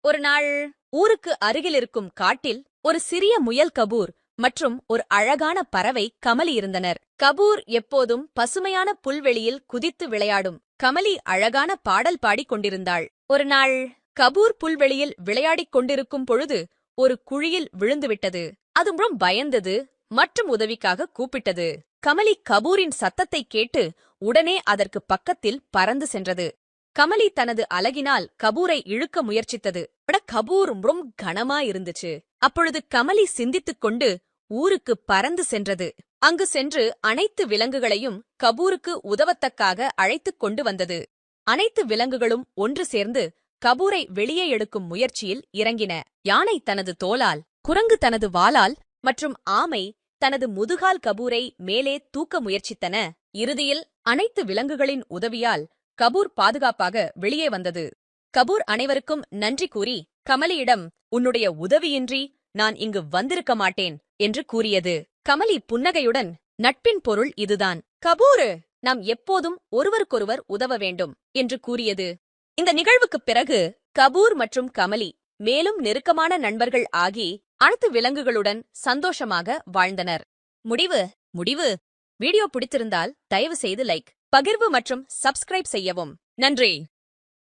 ஒரு நாள் ஊருக்கு அருகில் இருக்கும் காட்டில் ஒரு சிறிய முயல் கபூர் மற்றும் ஒரு அழகான பறவை கமலி இருந்தனர். கபூர் எப்போதும் பசுமையான புல்வெளியில் குதித்து விளையாடும். கமலி அழகான பாடல் பாடிக் கொண்டிருந்தாள். ஒரு நாள் கபூர் புல்வெளியில் விளையாடிக் கொண்டிருக்கும் பொழுது ஒரு குழியில் விழுந்துவிட்டது. அது பயந்தது மற்றும் உதவிக்காக கூப்பிட்டது. கமலி கபூரின் சத்தத்தை கேட்டு உடனே அதற்கு பக்கத்தில் பறந்து சென்றது. கமலி தனது அலகினால் கபூரை இழுக்க முயற்சித்தது. பட கபூர் ரொம்ப கனமா இருந்துச்சு அப்பொழுது கமலி சிந்தித்துக் கொண்டு ஊருக்கு பறந்து சென்றது. அங்கு சென்று அனைத்து விலங்குகளையும் கபூருக்கு உதவத்தக்காக அழைத்துக் கொண்டு வந்தது. அனைத்து விலங்குகளும் ஒன்று சேர்ந்து கபூரை வெளியே எடுக்கும் முயற்சியில் இறங்கின. யானை தனது தோலால் குரங்கு தனது வாலால் மற்றும் ஆமை தனது முதுகால் கபூரை மேலே தூக்க முயற்சித்தன. இறுதியில் அனைத்து விலங்குகளின் உதவியால் கபூர் பாதுகாப்பாக வெளியே வந்தது. கபூர் அனைவருக்கும் நன்றி கூறி கமலியிடம் உன்னுடைய உதவியின்றி நான் இங்கு வந்திருக்க மாட்டேன் என்று கூறியது. கமலி புன்னகையுடன் நட்பின் பொருள் இதுதான். கபூரு நாம் எப்போதும் ஒருவருக்கொருவர் உதவ வேண்டும் என்று கூறியது. இந்த நிகழ்வுக்குப் பிறகு கபூர் மற்றும் கமலி மேலும் நெருக்கமான நண்பர்கள் ஆகி அனைத்து விலங்குகளுடன் சந்தோஷமாக வாழ்ந்தனர். முடிவு முடிவு. வீடியோ பிடித்திருந்தால் தயவு செய்து லைக் பகிர்வு மற்றும் சப்ஸ்கிரைப் செய்யவும். நன்றி.